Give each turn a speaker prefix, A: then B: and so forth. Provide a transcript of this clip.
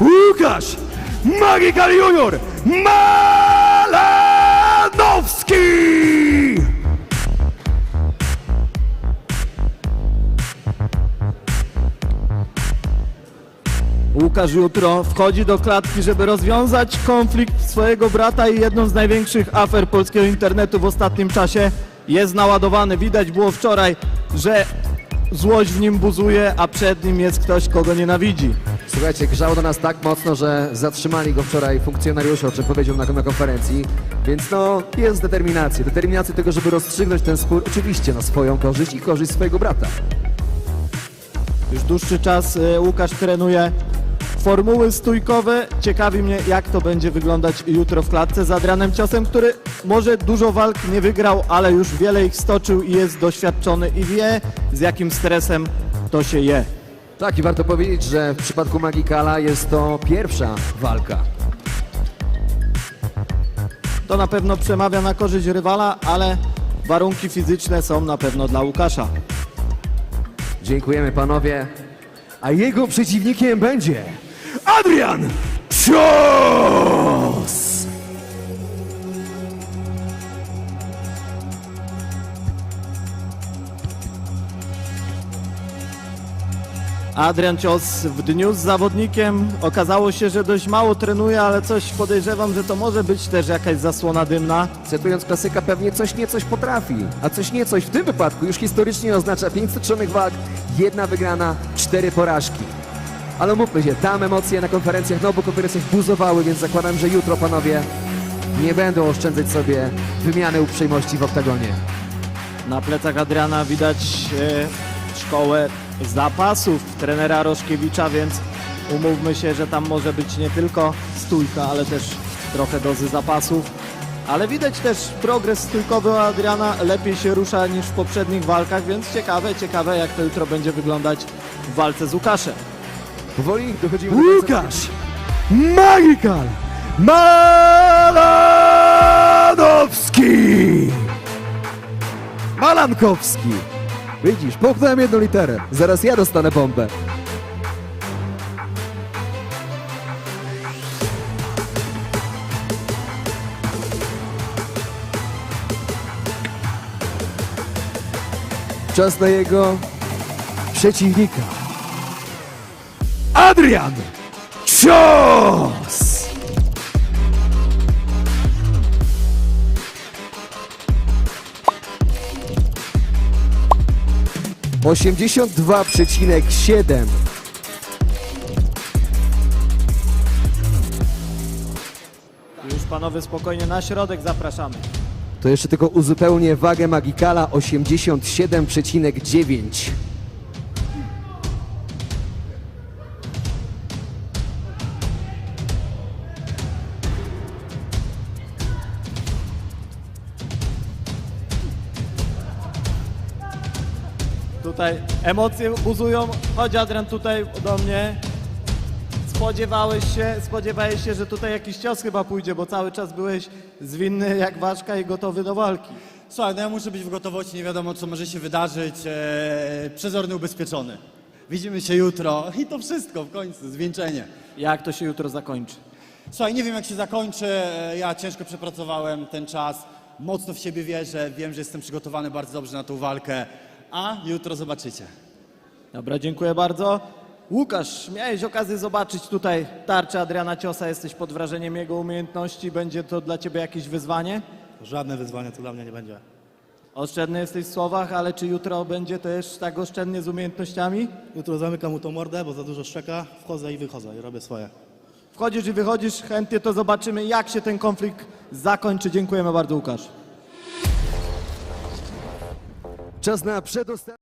A: Łukasz Magikal Junior Malanowski!
B: Łukasz jutro wchodzi do klatki, żeby rozwiązać konflikt swojego brata i jedną z największych afer polskiego internetu w ostatnim czasie jest naładowany. Widać było wczoraj, że złość w nim buzuje, a przed nim jest ktoś, kogo nienawidzi.
C: Słuchajcie, grzało do nas tak mocno, że zatrzymali go wczoraj funkcjonariusze, o czym powiedział na, konferencji. Więc no, jest determinacja. Determinacja tego, żeby rozstrzygnąć ten spór, oczywiście na swoją korzyść i korzyść swojego brata.
B: Już dłuższy czas e, Łukasz trenuje formuły stójkowe. Ciekawi mnie, jak to będzie wyglądać jutro w klatce z Adrianem Ciosem, który może dużo walk nie wygrał, ale już wiele ich stoczył i jest doświadczony i wie, z jakim stresem to się je.
C: Tak, i warto powiedzieć, że w przypadku Magikala jest to pierwsza walka.
B: To na pewno przemawia na korzyść rywala, ale warunki fizyczne są na pewno dla Łukasza.
C: Dziękujemy panowie. A jego przeciwnikiem będzie
A: Adrian Cios!
B: Adrian Cios w dniu z zawodnikiem okazało się, że dość mało trenuje, ale coś podejrzewam, że to może być też jakaś zasłona dymna.
C: Cytując klasyka, pewnie coś nie coś potrafi, a coś nie coś w tym wypadku już historycznie oznacza 5 stoczonych walk, jedna wygrana, cztery porażki. Ale mówmy się, tam emocje na konferencjach, no bo konferencjach buzowały, więc zakładam, że jutro panowie nie będą oszczędzać sobie wymiany uprzejmości w oktagonie.
B: Na plecach Adriana widać e, szkołę zapasów trenera Roszkiewicza, więc umówmy się, że tam może być nie tylko stójka, ale też trochę dozy zapasów. Ale widać też progres stójkowy Adriana, lepiej się rusza niż w poprzednich walkach, więc ciekawe, ciekawe jak to jutro będzie wyglądać w walce z Łukaszem.
C: Powoli dochodzimy do końca.
A: Łukasz Magikal Malanowski!
C: Malankowski! Widzisz, połknąłem jedną literę. Zaraz ja dostanę bombę. Czas na jego przeciwnika.
A: Adrian Cios!
C: Osiemdziesiąt dwa przecinek siedem.
B: Już panowie spokojnie na środek zapraszamy.
C: To jeszcze tylko uzupełnię wagę Magikala 87,9.
B: Tutaj emocje buzują. Chodź Adrian tutaj do mnie. Spodziewałeś się, spodziewałeś się, że tutaj jakiś cios chyba pójdzie, bo cały czas byłeś zwinny jak ważka i gotowy do walki.
D: Słuchaj, no ja muszę być w gotowości, nie wiadomo co może się wydarzyć. E, przezorny ubezpieczony. Widzimy się jutro i to wszystko w końcu, zwieńczenie.
B: Jak to się jutro zakończy?
D: Słuchaj, nie wiem jak się zakończy, e, ja ciężko przepracowałem ten czas, mocno w siebie wierzę, wiem, że jestem przygotowany bardzo dobrze na tą walkę, a jutro zobaczycie.
B: Dobra, dziękuję bardzo. Łukasz, miałeś okazję zobaczyć tutaj tarczę Adriana Ciosa, jesteś pod wrażeniem jego umiejętności. Będzie to dla ciebie jakieś wyzwanie?
E: Żadne wyzwanie to dla mnie nie będzie.
B: Oszczędny jesteś w słowach, ale czy jutro będzie też tak oszczędnie z umiejętnościami?
E: Jutro zamykam mu tą mordę, bo za dużo szczeka, wchodzę i wychodzę i robię swoje.
B: Wchodzisz i wychodzisz, chętnie to zobaczymy, jak się ten konflikt zakończy. Dziękujemy bardzo, Łukasz.
C: Czas na przedostatni.